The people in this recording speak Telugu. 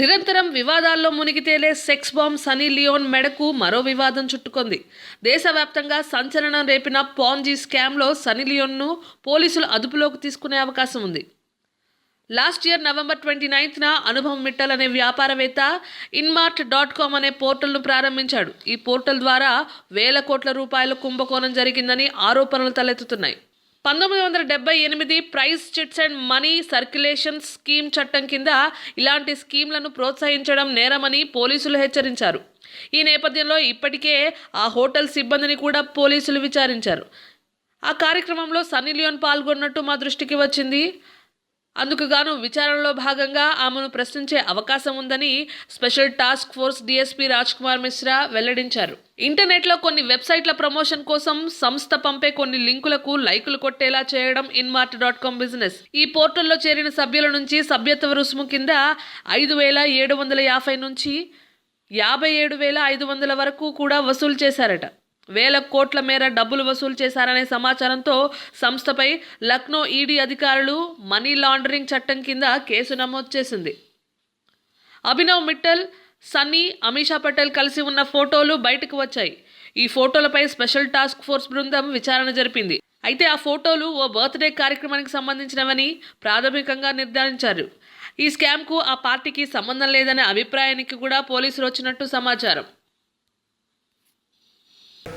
నిరంతరం వివాదాల్లో మునిగితేలే సెక్స్ బాంబ్ సనీ లియోన్ మెడకు మరో వివాదం చుట్టుకుంది. దేశవ్యాప్తంగా సంచలనం రేపిన పాంజీ స్కామ్లో సనీ లియోన్ను పోలీసులు అదుపులోకి తీసుకునే అవకాశం ఉంది. లాస్ట్ ఇయర్ నవంబర్ ట్వంటీ నైన్త్న అనుభవం మిట్టల్ అనే వ్యాపారవేత్త ఇన్మార్ట్ డాట్ కామ్ అనే పోర్టల్ను ప్రారంభించాడు. ఈ పోర్టల్ ద్వారా వేల కోట్ల రూపాయల కుంభకోణం జరిగిందని ఆరోపణలు తలెత్తుతున్నాయి. పంతొమ్మిది వందల డెబ్బై ఎనిమిది prize chits and money circulation scheme చట్టం కింద ఇలాంటి స్కీమ్లను ప్రోత్సహించడం నేరమని పోలీసులు హెచ్చరించారు. ఈ నేపథ్యంలో ఇప్పటికే ఆ హోటల్ సిబ్బందిని కూడా పోలీసులు విచారించారు. ఆ కార్యక్రమంలో సన్నీ లియోన్ పాల్గొన్నట్టు మా దృష్టికి వచ్చింది. అందుకుగాను విచారణలో భాగంగా ఆమెను ప్రశ్నించే అవకాశం ఉందని special task force DSP Raj Kumar Mishra వెల్లడించారు. ఇంటర్నెట్లో కొన్ని వెబ్సైట్ల ప్రమోషన్ కోసం సంస్థ పంపే కొన్ని లింకులకు లైకులు కొట్టేలా చేయడం ఇన్మార్ట్ డాట్ కామ్ బిజినెస్. ఈ పోర్టల్లో చేరిన సభ్యుల నుంచి సభ్యత్వ రుసుము కింద ఐదు వేల ఏడు వందల యాభై నుంచి యాభై ఏడు వేల ఐదు వందల వరకు కూడా వసూలు చేశారట. వేల కోట్ల మేర డబ్బులు వసూలు చేశారనే సమాచారంతో సంస్థపై లక్నో ఈడీ అధికారులు మనీ లాండరింగ్ చట్టం కింద కేసు నమోదు చేసింది. అభినవ్ మిట్టల్ సన్నీ అమీషా పటేల్ కలిసి ఉన్న ఫోటోలు బయటకు వచ్చాయి. ఈ ఫోటోలపై స్పెషల్ టాస్క్ ఫోర్స్ బృందం విచారణ జరిపింది. అయితే ఆ ఫోటోలు ఓ బర్త్డే కార్యక్రమానికి సంబంధించినవని ప్రాథమికంగా నిర్ధారించారు. ఈ స్కామ్కు ఆ పార్టీకి సంబంధం లేదనే అభిప్రాయానికి కూడా పోలీసులు వచ్చినట్టు సమాచారం.